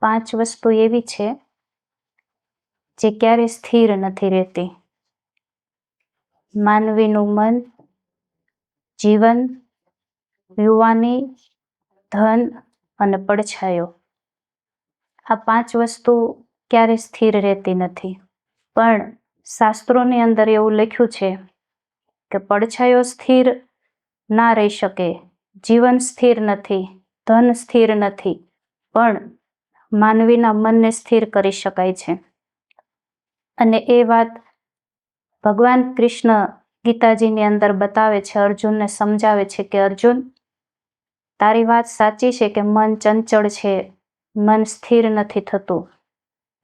પાંચ વસ્તુ એવી છે જે ક્યારે સ્થિર નથી રહેતી. માનવીનું મન, જીવન, યુવાની ધન અને પડછાયો. આ પાંચ વસ્તુ ક્યારે સ્થિર રહેતી નથી. પણ શાસ્ત્રોની અંદર એવું લખ્યું છે કે પડછાયો સ્થિર ના રહી શકે. જીવન સ્થિર નથી, ધન સ્થિર નથી. પણ માનવીના મનને સ્થિર કરી શકાય છે. અને એ વાત ભગવાન કૃષ્ણ ગીતાજીની અંદર બતાવે છે, અર્જુનને સમજાવે છે કે, અર્જુન, તારી વાત સાચી છે કે મન ચંચળ છે, મન સ્થિર નથી થતું.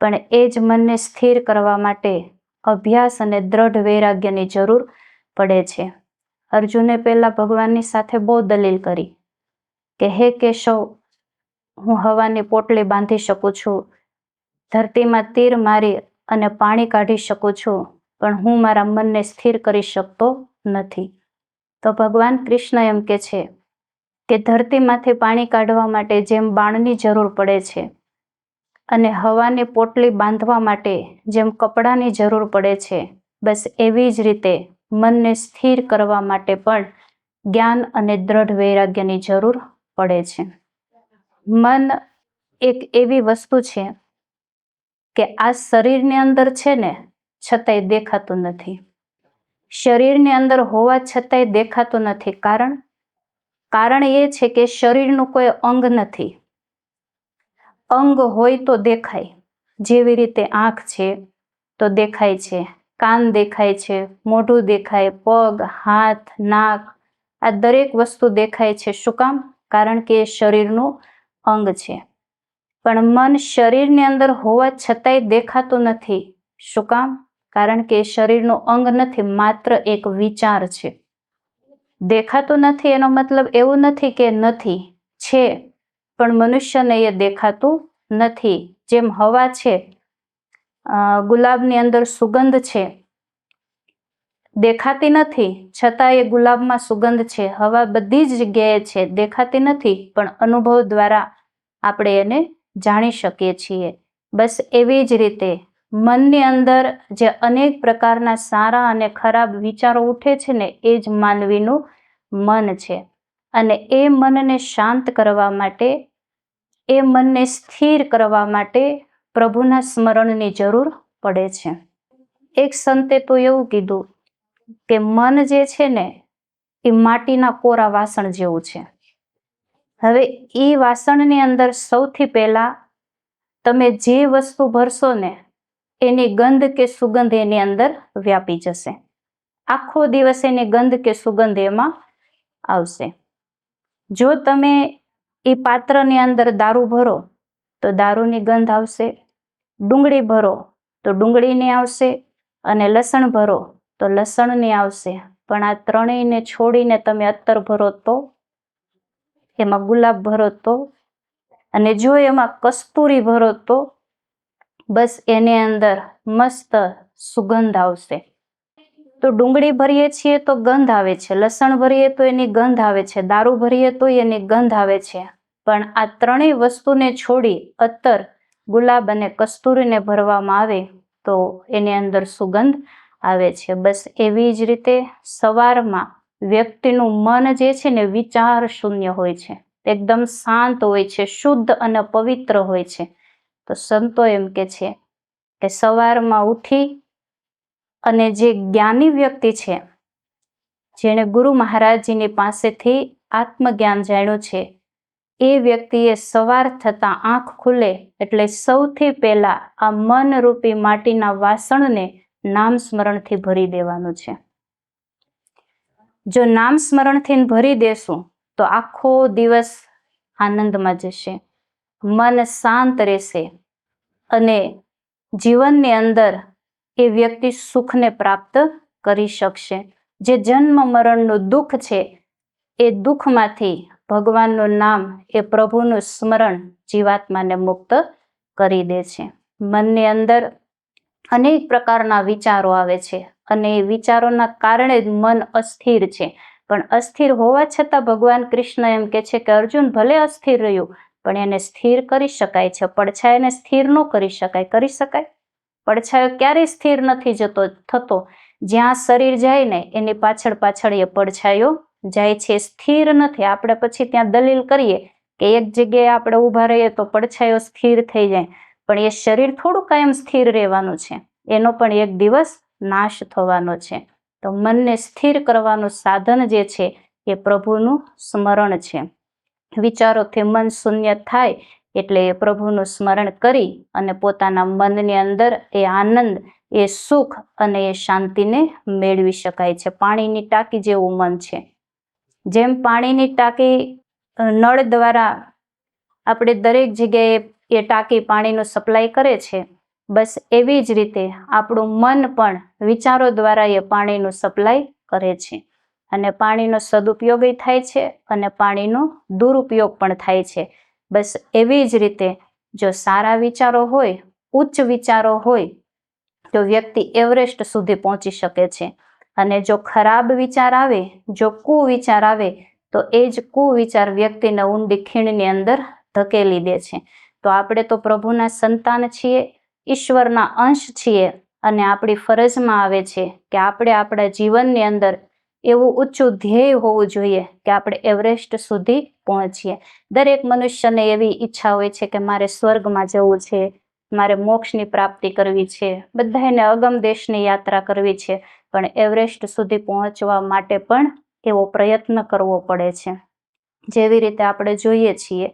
પણ એ જ મનને સ્થિર કરવા માટે અભ્યાસ અને દ્રઢ વૈરાગ્યની જરૂર પડે છે. અર્જુને પહેલા ભગવાનની સાથે બહુ દલીલ કરી કે, હે કેશવ હું હવાની પોટલી બાંધી શકું છું. ધરતીમાં તીર મારી અને પાણી કાઢી શકું છું, પણ હું મારા મનને સ્થિર કરી શકતો નથી. તો ભગવાન કૃષ્ણ એમ કે છે કે ધરતીમાંથી પાણી કાઢવા માટે જેમ બાણની જરૂર પડે છે અને હવાની પોટલી બાંધવા માટે જેમ કપડાની જરૂર પડે છે, બસ એવી જ રીતે મનને સ્થિર કરવા માટે પણ જ્ઞાન અને દ્રઢ વૈરાગ્યની જરૂર પડે છે. મન એક એવી વસ્તુ છે કે આ શરીરની અંદર છે ને છતાંય દેખાતું નથી. શરીરની અંદર હોવા છતાંય દેખાતું નથી. કારણ? કારણ એ છે કે શરીરનું કોઈ અંગ નથી. અંગ હોય તો દેખાય. જેવી રીતે આંખ છે તો દેખાય છે. કાન દેખાય છે, મોઢું દેખાય, પગ, હાથ, નાક, આ દરેક વસ્તુ દેખાય છે. શું કામ? કારણ કે શરીરનું અંગ છે. પણ મન શરીરની અંદર હોવા છતાંય દેખાતું નથી. શું કામ? કારણ કે શરીરનું અંગ નથી, માત્ર એક વિચાર છે. દેખાતું નથી એનો મતલબ એવું નથી કે નથી, છે. પણ મનુષ્યને એ દેખાતું નથી. જેમ હવા છે ગુલાબની અંદર સુગંધ છે. દેખાતી નથી, છતાં એ ગુલાબમાં સુગંધ છે, હવા બધી જ જગ્યાએ છે, દેખાતી નથી, પણ અનુભવ દ્વારા આપણે એને જાણી શકીએ છીએ. બસ એવી જ રીતે, મનની અંદર જે અનેક પ્રકારના સારા અને ખરાબ વિચારો ઉઠે છે ને, એ જ માનવીનું મન છે. અને એ મનને શાંત કરવા માટે, એ મનને સ્થિર કરવા માટે પ્રભુના સ્મરણની જરૂર પડે છે. એક સંતે તો એવું કીધું કે મન જે છે ને, એ માટીના કોરા વાસણ જેવું છે. હવે એ વાસણની અંદર સૌથી પહેલા તમે જે વસ્તુ ભરશો ને, એની ગંધ કે સુગંધ એની અંદર વ્યાપી જશે. આખો દિવસ એની ગંધ કે સુગંધ એમાં આવશે. જો તમે એ પાત્રની અંદર દારૂ ભરો, તો દારૂની ગંધ આવશે. ડુંગળી ભરો, તો ડુંગળીની આવશે અને લસણ ભરો તો લસણની આવશે. પણ આ ત્રણેયને છોડીને તમે અત્તર ભરો તો, એમાં ગુલાબ ભરો તો, અને જો એમાં કસ્તુરી ભરો તો, બસ એની અંદર મસ્ત સુગંધ આવશે. તો ડુંગળી ભરીએ છીએ તો ગંધ આવે છે, લસણ ભરીએ તો એની ગંધ આવે છે, દારૂ ભરીએ તો એની ગંધ આવે છે. પણ આ ત્રણેય વસ્તુને છોડી અત્તર ગુલાબ અને કસ્તુરીને ભરવામાં આવે તો એની અંદર સુગંધ આવે છે. બસ એવી જ રીતે સવારમાં વ્યક્તિનું મન જે છે ને વિચાર શૂન્ય હોય છે. એકદમ શાંત હોય છે, શુદ્ધ અને પવિત્ર હોય છે. તો સંતો એમ કે છે કે સવારમાં ઉઠી અને જે જ્ઞાની વ્યક્તિ છે, જેણે ગુરુ મહારાજજીની પાસેથી આત્મજ્ઞાન જાણ્યું છે, એ વ્યક્તિએ સવાર થતાં આંખ ખુલે એટલે સૌથી પહેલાં આ મનરૂપી માટીના વાસણને નામ સ્મરણથી ભરી દેવાનું છે. જો નામ સ્મરણથી ભરી દેશું, તો આખો દિવસ આનંદમાં જશે. મન શાંત રહેશે અને જીવનની અંદર એ વ્યક્તિ સુખને પ્રાપ્ત કરી શકશે. જે જન્મ મરણનું દુઃખ છે, એ દુઃખમાંથી ભગવાનનું નામ એ પ્રભુનું સ્મરણ જીવાત્માને મુક્ત કરી દે છે. મનની અંદર અનેક પ્રકારના વિચારો આવે છે અને એ વિચારોના કારણે જ મન અસ્થિર છે. પણ અસ્થિર હોવા છતાં ભગવાન કૃષ્ણ એમ કે છે કે અર્જુન ભલે અસ્થિર રહ્યું, પણ એને સ્થિર કરી શકાય છે. પડછાયાને સ્થિર ન કરી શકાય. કરી શકાય? પડછાયો ક્યારેય સ્થિર નથી જતો, થતો? જ્યાં શરીર જાય ને, એની પાછળ પાછળ એ પડછાયો જાય છે. સ્થિર નથી. આપણે પછી ત્યાં દલીલ કરીએ કે એક જગ્યાએ આપણે ઊભા રહીએ તો પડછાયો સ્થિર થઈ જાય. પણ એ શરીર થોડું કાયમ સ્થિર રહેવાનું છે. એનો પણ એક દિવસ નાશ થવાનો છે. તો મનને સ્થિર કરવાનું સાધન જે છે એ પ્રભુનું સ્મરણ છે. વિચારોથી મન શૂન્ય થાય એટલે એ પ્રભુનું સ્મરણ કરી અને પોતાના મનની અંદર એ આનંદ, એ સુખ અને એ શાંતિને મેળવી શકાય છે. પાણીની ટાંકી જેવું મન છે. જેમ પાણીની ટાંકી નળ દ્વારા આપણે દરેક જગ્યાએ એ ટાંકી પાણીનું સપ્લાય કરે છે. બસ એવી જ રીતે આપણું મન પણ વિચારો દ્વારા એ પાણીનું સપ્લાય કરે છે. અને પાણીનો સદુપયોગ થાય છે અને પાણીનો દુરુપયોગ પણ થાય છે. બસ એવી જ રીતે જો સારા વિચારો હોય, ઉચ્ચ વિચારો હોય, તો વ્યક્તિ એવરેસ્ટ સુધી પહોંચી શકે છે. અને જો ખરાબ વિચાર આવે, જો કુવિચાર આવે, તો એ જ કુવિચાર વ્યક્તિને ઊંડી ખીણની અંદર ધકેલી દે છે. તો આપણે તો પ્રભુના સંતાન છીએ, ઈશ્વરના અંશ છીએ અને આપણી ફરજમાં આવે છે કે આપણે આપણા જીવનની અંદર એવું ઊંચું ધ્યેય હોવું જોઈએ કે આપણે એવરેસ્ટ સુધી પહોંચીએ. દરેક મનુષ્યને એવી ઈચ્છા હોય છે કે મારે સ્વર્ગમાં જવું છે, મારે મોક્ષની પ્રાપ્તિ કરવી છે બધાને અગમ દેશની યાત્રા કરવી છે, પણ એવરેસ્ટ સુધી પહોંચવા માટે પણ એવો પ્રયત્ન કરવો પડે છે. જેવી રીતે આપણે જોઈએ છીએ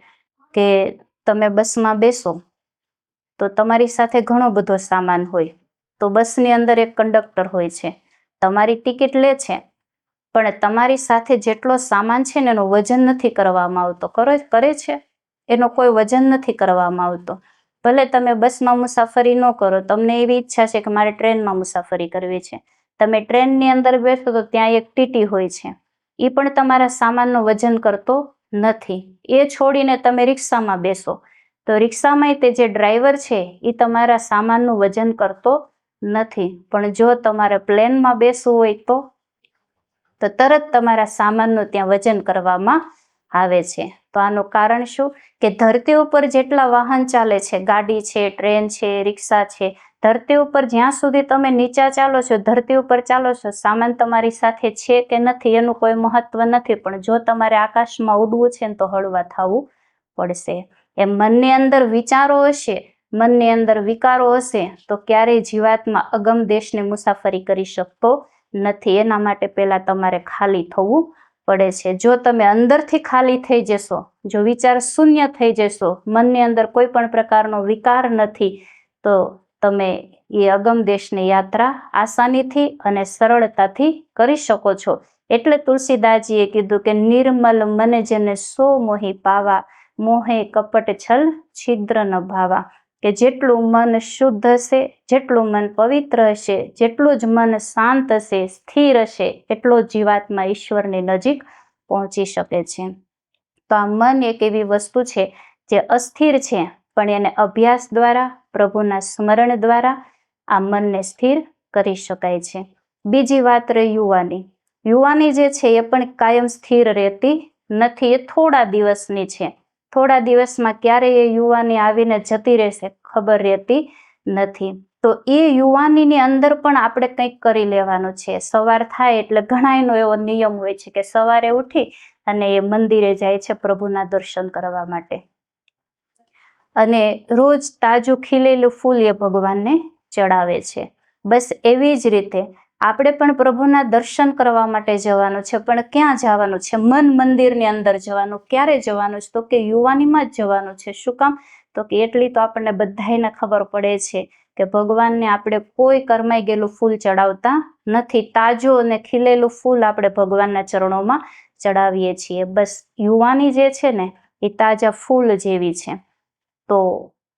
કે તમે બસમાં બેસો, તો તમારી સાથે ઘણો બધો સામાન હોય. તો બસની અંદર એક કંડક્ટર હોય છે. તમારી ટિકિટ લે છે, પણ તમારી સાથે જેટલો સામાન છે ને એનો વજન નથી કરવામાં આવતો. કરે છે? એનો કોઈ વજન નથી કરવામાં આવતો. ભલે તમે બસમાં મુસાફરી ન કરો, તમને એવી ઈચ્છા છે કે મારે ટ્રેનમાં મુસાફરી કરવી છે. તમે ટ્રેનની અંદર બેસો તો ત્યાં એક ટીટી હોય છે. એ પણ તમારા સામાનનું વજન કરતો નથી. એ છોડીને તમે રિક્ષામાં બેસો. તો રિક્ષામાં તે જે ડ્રાઈવર છે, એ તમારા સામાનનું વજન કરતો નથી. પણ જો તમારે પ્લેનમાં બેસવું હોય તો તો તરત તમારા સામાનનું ત્યાં વજન કરવામાં આવે છે. તો આનું કારણ શું? કે ધરતી ઉપર જેટલા વાહન ચાલે છે, ગાડી છે, ટ્રેન છે, રિક્ષા છે ધરતી ઉપર જ્યાં સુધી તમે નીચા ચાલો છો, ધરતી ઉપર ચાલો છો, સામાન તમારી સાથે છે કે નથી એનું કોઈ મહત્વ નથી, પણ જો તમારે આકાશમાં ઉડવું છે ને તો હળવા થવું પડશે. એ મનની અંદર વિચારો હશે, મનની અંદર વિકારો હશે, તો ક્યારેય જીવાતમાં અગમ દેશની મુસાફરી કરી શકતો નથી. એના માટે પહેલા તમારે ખાલી થવું પડે છે. જો તમે અંદરથી ખાલી થઈ જશો, જો વિચાર શૂન્ય થઈ જશો, મનની અંદર કોઈ પણ પ્રકારનો વિકાર નથી, તો તમે એ અગમ દેશની યાત્રા આસાનીથી અને સરળતાથી કરી શકો છો. એટલે તુલસીદાસજીએ કીધું કે નિર્મલ મને જેને સો મોહી પાવા, મોહે કપટ છલ છિદ્ર ન ભાવા. કે જેટલું મન શુદ્ધ હશે, જેટલું મન પવિત્ર હશે, જેટલું જ મન શાંત હશે, સ્થિર હશે, એટલો જીવાત્મા ઈશ્વરની નજીક પહોંચી શકે છે. તો આ મન એક એવી વસ્તુ છે જે અસ્થિર છે, પણ એને અભ્યાસ દ્વારા પ્રભુના સ્મરણ દ્વારા આ મનને સ્થિર કરી શકાય છે. બીજી વાત રહી યુવાની. યુવાની જે છે એ પણ કાયમ સ્થિર રહેતી નથી, એ થોડા દિવસની છે. થોડા દિવસમાં ક્યારે એ યુવાની આવીને જતી રહેશે, ખબર રહેતી નથી. તો એ યુવાનીની અંદર પણ આપણે કંઈક કરી લેવાનું છે. સવાર થાય એટલે ઘણાયનો એવો નિયમ હોય છે કે સવારે ઉઠી અને એ મંદિરે જાય છે પ્રભુના દર્શન કરવા માટે. અને રોજ તાજું ખીલેલું ફૂલ એ ભગવાનને ચડાવે છે. બસ એવી જ રીતે આપણે પણ પ્રભુના દર્શન કરવા માટે જવાનું છે, પણ ક્યાં જવાનું છે? મન મંદિરની અંદર જવાનું, ક્યારે જવાનું છે? તો કે યુવાનીમાં જ જવાનું છે. શું કામ? તો કે એટલી તો આપણને બધાને ખબર પડે છે કે ભગવાનને આપણે કોઈ કરમાઈ ગયેલું ફૂલ ચડાવતા નથી. તાજું અને ખીલેલું ફૂલ આપણે ભગવાનના ચરણોમાં ચડાવીએ છીએ. બસ યુવાની જે છે ને, એ તાજા ફૂલ જેવી છે. તો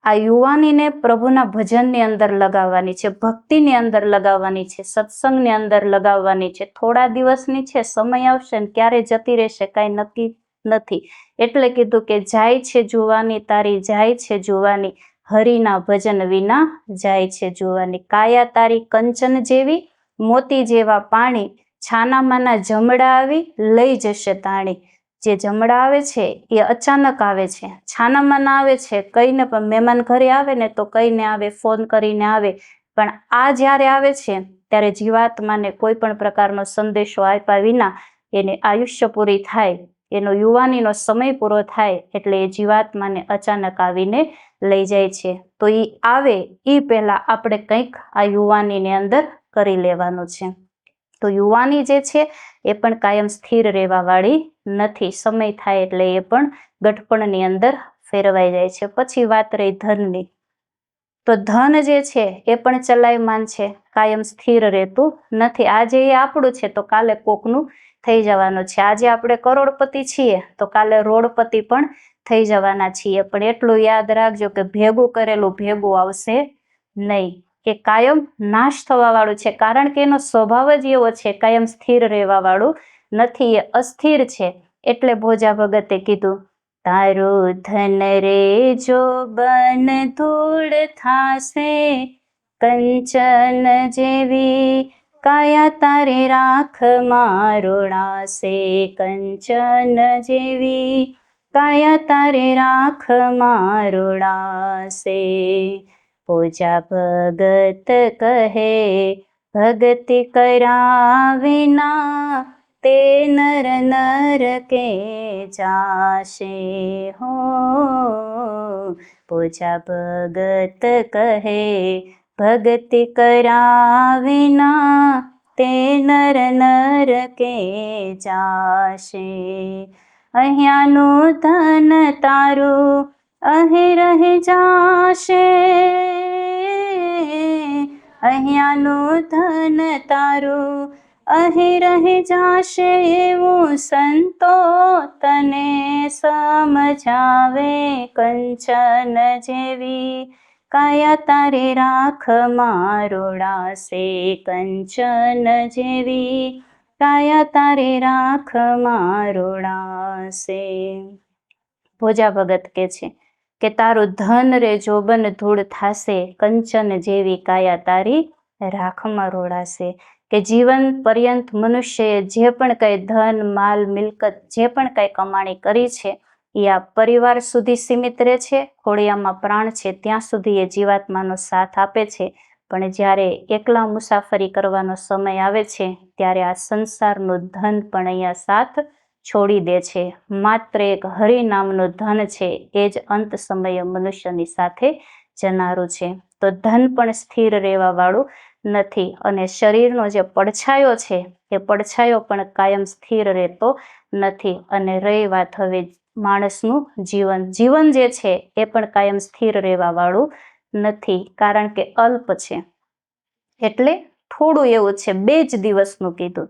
આ યુવાનીને પ્રભુના ભજનની અંદર લગાવવાની છે, ભક્તિની અંદર લગાવવાની છે, સત્સંગની અંદર લગાવવાની છે. થોડા દિવસની છે, સમય આવશે ને ક્યારે જતી રહેશે કાંઈ નક્કી નથી. એટલે કીધું કે જાય છે જુવાની તારી, જાય છે જુવાની. હરિના ભજન વિના જાય છે જોવાની. કાયા તારી કંચન જેવી, મોતી જેવા પાણી, છાનામાના જમડા આવી લઈ જશે તાણી. જે જમણા આવે છે, એ અચાનક આવે છે. છાનામાં ના આવે છે કઈને પણ મહેમાન ઘરે આવે ને તો કઈને આવે, ફોન કરીને આવે. પણ આ જ્યારે આવે છે, ત્યારે જીવાત્માને કોઈ પણ પ્રકારનો સંદેશો આપ્યા વિના એને આયુષ્ય પૂરી થાય, એનો યુવાનીનો સમય પૂરો થાય, એટલે એ જીવાત્માને અચાનક આવીને લઈ જાય છે. તો એ આવે એ પહેલા આપણે કંઈક આ યુવાનીની અંદર કરી લેવાનું છે. તો યુવાની જે છે, એ પણ કાયમ સ્થિર રહેવાવાળી નથી, સમય થાય એટલે એ પણ ગઠપણની અંદર ફેરવાઈ જાય છે. પછી વાત રહી ધનની. તો ધન જે છે એ પણ ચલાયમાન છે, કાયમ સ્થિર રહેતું નથી. આજે એ આપણું છે તો કાલે કોકનું થઈ જવાનું છે. આજે આપણે કરોડપતિ છીએ તો કાલે રોડપતિ પણ થઈ જવાના છીએ. પણ એટલું યાદ રાખજો કે ભેગું કરેલું ભેગું આવશે નહીં. કે કાયમ નાશ થવા વાળું છે. કારણ કે એનો સ્વભાવ જ એવો છે, કાયમ સ્થિર રહેવા વાળું નથી, એ અસ્થિર છે. એટલે ભોજા ભગતે કીધું, તારું ધન રે જો બન ધૂળ થાશે, કંચન જેવી કાયા તારે રાખ મારોડાશે કંચન જેવી કાયા તારે રાખ મારોડાશે પૂજા ભગત કહે ભક્તિ કરાવિના તે નર નર કે જાશે હો? પૂજા ભગત કહે ભક્તિ કરાવિના તે નર નર કે જાશે અહીંયાનું ધન તારું અહીં રહી જાશે. અહીંયાનું ધન તારું અહીં રહી જાશે એવું સંતો તને સમજાવે કંચન જેવી. કાયા તારે રાખ મારોડાશે કંચન જેવી. કાયા તારે રાખ મારોડાશે ભોજા ભગત કે છે કે તારું ધન રે જોબન ધૂળ થાશે, કંચન જેવી કાયા તારી રાખમાં રોડાશે કે જીવન પર્યંત મનુષ્યએ જે પણ કંઈ ધન, માલ, મિલકત, જે પણ કંઈ કમાણી કરી છે, એ આ પરિવાર સુધી સીમિત રહે છે. ખોડિયામાં પ્રાણ છે, ત્યાં સુધી એ જીવાત્માનો સાથ આપે છે. પણ જ્યારે એકલા મુસાફરી કરવાનો સમય આવે છે, ત્યારે આ સંસારનું ધન પણ અહીંયા સાથ છોડી દે છે. માત્ર એક હરિ નામનું ધન છે, એ જ અંત સમયે મનુષ્યની સાથે જનારું છે. તો ધન પણ સ્થિર રહેવા વાળું નથી. અને શરીરનો જે પડછાયો છે, એ પડછાયો પણ કાયમ સ્થિર રહેતો નથી. અને રહી વાત હવે માણસનું જીવન. જીવન જે છે, એ પણ કાયમ સ્થિર રહેવા વાળું નથી. કારણ કે અલ્પ છે. એટલે થોડું એવું છે, બે જ દિવસનું કીધું.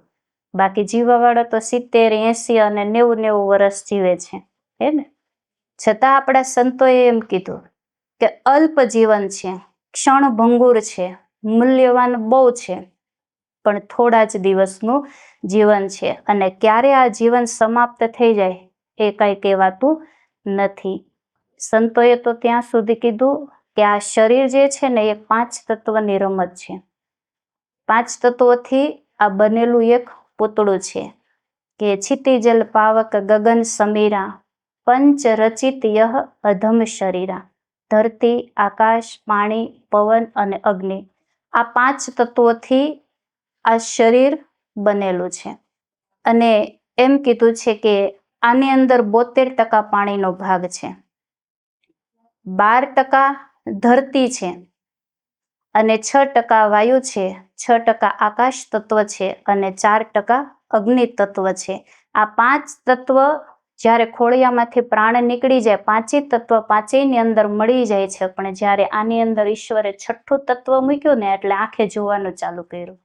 બાકી જીવવાવાળા તો સિત્તેર, એંસી અને નેવું નેવું વર્ષ જીવે છે. હે ને? છતાં આપણા સંતોએ એમ કીધું કે અલ્પ જીવન છે, ક્ષણભંગુર છે મૂલ્યવાન બહુ છે, પણ થોડા જ દિવસનું જીવન છે. અને ક્યારે આ જીવન સમાપ્ત થઈ જાય એ કાંઈ કહેવાતું નથી. સંતોએ તો ત્યાં સુધી કીધું કે આ શરીર જે છે ને, એ પાંચ તત્વની રમત છે. પાંચ તત્વોથી આ બનેલું એક પૂતળું છે કે છિતિજલ પાવક ગગન સમીરા પંચ રચિત યહ અધમ શરીરા. ધરતી, આકાશ, પાણી, પવન અને અગ્નિ. આ પાંચ તત્વોથી આ શરીર બનેલું છે. અને એમ કીધું છે કે આની અંદર બોતેર ટકા પાણીનો ભાગ છે. બાર ટકા ધરતી છે અને છ ટકા વાયુ છે, છ ટકા આકાશ તત્વ છે અને ચાર ટકા અગ્નિ તત્વ છે. આ પાંચ તત્વ જ્યારે ખોળિયામાંથી પ્રાણ નીકળી જાય પાંચેય તત્વ પાંચેયની અંદર મળી જાય છે. પણ જ્યારે આની અંદર ઈશ્વરે છઠ્ઠું તત્વ મૂક્યું ને, એટલે આંખે જોવાનું ચાલુ કર્યું.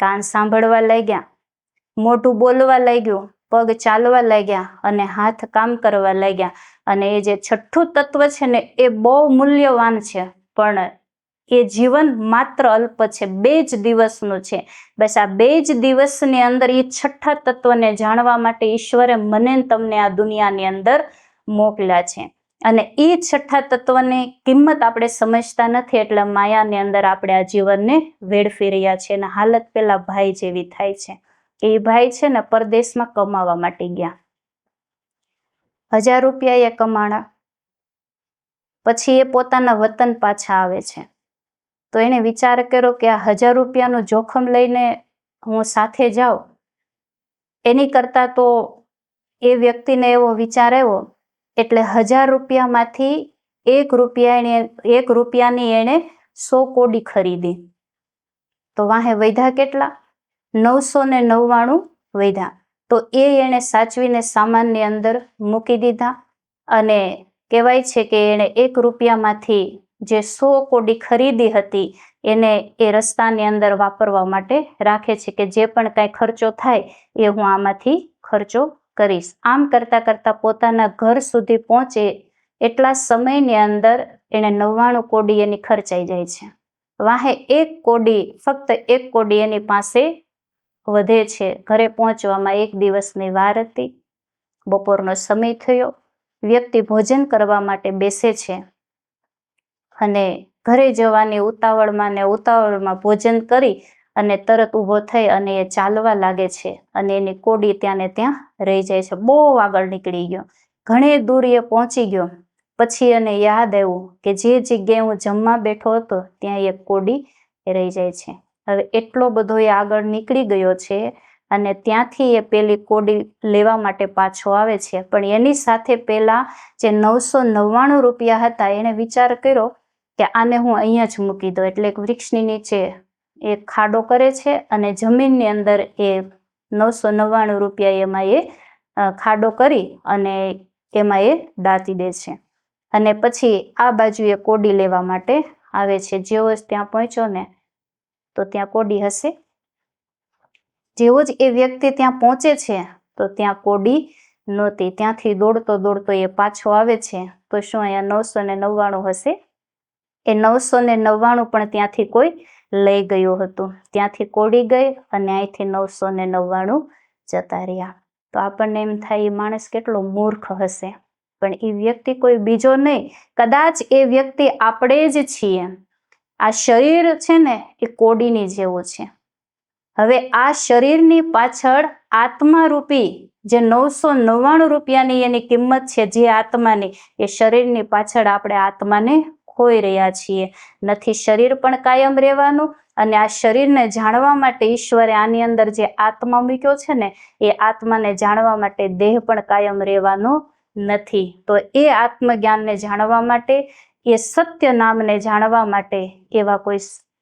કાન સાંભળવા લાગ્યા, મોઢું બોલવા લાગ્યું, પગ ચાલવા લાગ્યા અને હાથ કામ કરવા લાગ્યા. અને એ જે છઠ્ઠું તત્વ છે ને, એ બહુ મૂલ્યવાન છે. પણ એ જીવન માત્ર અલ્પ છે, બે જ દિવસનું છે. બસ આ બે જ દિવસની અંદર એ છઠ્ઠા તત્વને જાણવા માટે ઈશ્વરે મને તમને આ દુનિયાની અંદર મોકલ્યા છે. અને એ છઠ્ઠા તત્વની કિંમત આપણે સમજતા નથી એટલે માયાની અંદર આપણે આ જીવનને વેડફી રહ્યા છીએ અને હાલત પેલા ભાઈ જેવી થાય છે. એ ભાઈ છે ને પરદેશમાં કમાવા માટે ગયા. હજાર રૂપિયા એ કમાણા. પછી એ પોતાના વતન પાછા આવે છે. તો એણે વિચાર કર્યો કે આ હજાર રૂપિયાનું જોખમ લઈને હું સાથે જાઉં. એની કરતાં તો એ વ્યક્તિને એવો વિચાર આવ્યો, એટલે હજાર રૂપિયામાંથી એક રૂપિયા એણે, એક રૂપિયાની એણે સો કોડી ખરીદી. તો વાહે વૈધા કેટલા? નવસો ને નવ્વાણું વૈધા તો એ એણે સાચવીને સામાનની અંદર મૂકી દીધા અને કહેવાય છે કે એણે એક રૂપિયામાંથી જે સો કોડી ખરીદી હતી, એને એ રસ્તાની અંદર વાપરવા માટે રાખે છે કે જે પણ કાંઈ ખર્ચો થાય એ હું આમાંથી ખર્ચો કરીશ. આમ કરતાં કરતાં પોતાના ઘર સુધી પહોંચે એટલા સમયની અંદર એણે નવ્વાણું કોડી એની ખર્ચાઈ જાય છે. વાહે એક કોડી, ફક્ત એક કોડી એની પાસે વધે છે. ઘરે પહોંચવામાં એક દિવસની વાર હતી. બપોરનો સમય થયો. વ્યક્તિ ભોજન કરવા માટે બેસે છે. અને ઘરે જવાની ઉતાવળમાં ને ઉતાવળમાં ભોજન કરી અને તરત ઊભો થઈ અને એ ચાલવા લાગે છે. અને એની કોડી ત્યાં ને ત્યાં રહી જાય છે. બહુ આગળ નીકળી ગયો. ઘણી દૂર એ પહોંચી ગયો. પછી એને યાદ આવ્યું કે જે જગ્યાએ હું જમવા બેઠો હતો ત્યાં એક કોડી રહી જાય છે. હવે એટલો બધો એ આગળ નીકળી ગયો છે અને ત્યાંથી એ પેલી કોડી લેવા માટે પાછો આવે છે. પણ એની સાથે પેલા જે નવસો નવ્વાણું રૂપિયા હતા એણે વિચાર કર્યો કે આને હું અહીંયા જ મૂકી દઉં. એટલે એક વૃક્ષની નીચે એ ખાડો કરે છે અને જમીનની અંદર એ નવસો નવ્વાણું રૂપિયા એમાં એ ખાડો કરી અને એમાં એ દાતી દે છે. અને પછી આ બાજુ એ કોડી લેવા માટે આવે છે. જેવો જ ત્યાં પહોંચ્યો ને, તો ત્યાં કોડી હશે. જેવો જ એ વ્યક્તિ ત્યાં પહોંચે છે, તો ત્યાં કોડી નહોતી. ત્યાંથી દોડતો દોડતો એ પાછો આવે છે, તો શું અહીંયા નવસો ને નવ્વાણું હશે? એ નવસો ને નવ્વાણું પણ ત્યાંથી કોઈ લઈ ગયું હતું. ત્યાંથી કોડી ગઈ અને અહીંથી નવસો ને નવ્વાણું જતા રહ્યા. તો આપણને એમ થાય એ માણસ કેટલો મૂર્ખ હશે. પણ એ વ્યક્તિ કોઈ બીજો નહીં. કદાચ એ વ્યક્તિ આપણે જ છીએ. આ શરીર છે ને એ કોડીની જેવું છે. હવે આ શરીરની પાછળ આત્મારૂપી જે નવસો નવ્વાણું રૂપિયાની એની કિંમત છે જે આત્માની, એ શરીરની પાછળ આપણે આત્માને ખોઈ રહ્યા છીએ. નથી શરીર પણ કાયમ રહેવાનું અને આ શરીરને જાણવા માટે ઈશ્વરે આની અંદર જે આત્મા મૂક્યો છે ને, એ આત્માને જાણવા માટે દેહ પણ કાયમ રહેવાનો નથી. તો એ આત્મજ્ઞાનને જાણવા માટે, એ સત્ય નામને જાણવા માટે એવા કોઈ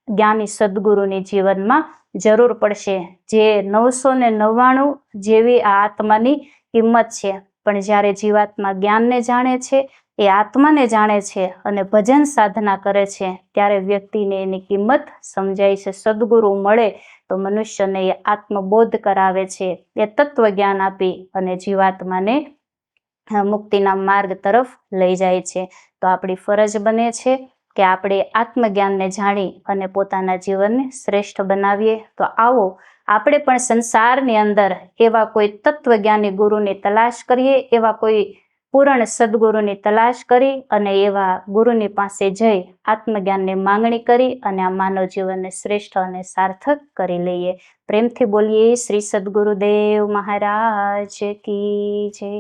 જ્ઞાની સદગુરુની જીવનમાં જરૂર પડશે. જે નવસો ને નવ્વાણું જેવી આ આત્માની કિંમત છે. પણ જ્યારે જીવાત્મા જ્ઞાનને જાણે છે એ આત્માને જાણે છે અને ભજન સાધના કરે છે. ત્યારે વ્યક્તિને એની કિંમત સમજાય છે. સદગુરુ મળે તો મનુષ્યને એ આત્મબોધ કરાવે છે. એ તત્વ જ્ઞાન આપી અને જીવાત્માને મુક્તિના માર્ગ તરફ લઈ જાય છે. તો આપણી ફરજ બને છે કે આપણે આત્મજ્ઞાનને જાણી અને પોતાના જીવનને શ્રેષ્ઠ બનાવીએ. તો આવો આપણે પણ સંસારની અંદર એવા કોઈ તત્વજ્ઞાની ગુરુની તલાશ કરીએ, એવા કોઈ પૂર્ણ સદગુરુની તલાશ કરી અને એવા ગુરુની પાસે જઈ આત્મજ્ઞાનની માંગણી કરી અને આ માનવ જીવનને શ્રેષ્ઠ અને સાર્થક કરી લઈએ. પ્રેમથી બોલીએ શ્રી સદગુરુદેવ મહારાજ કી જય.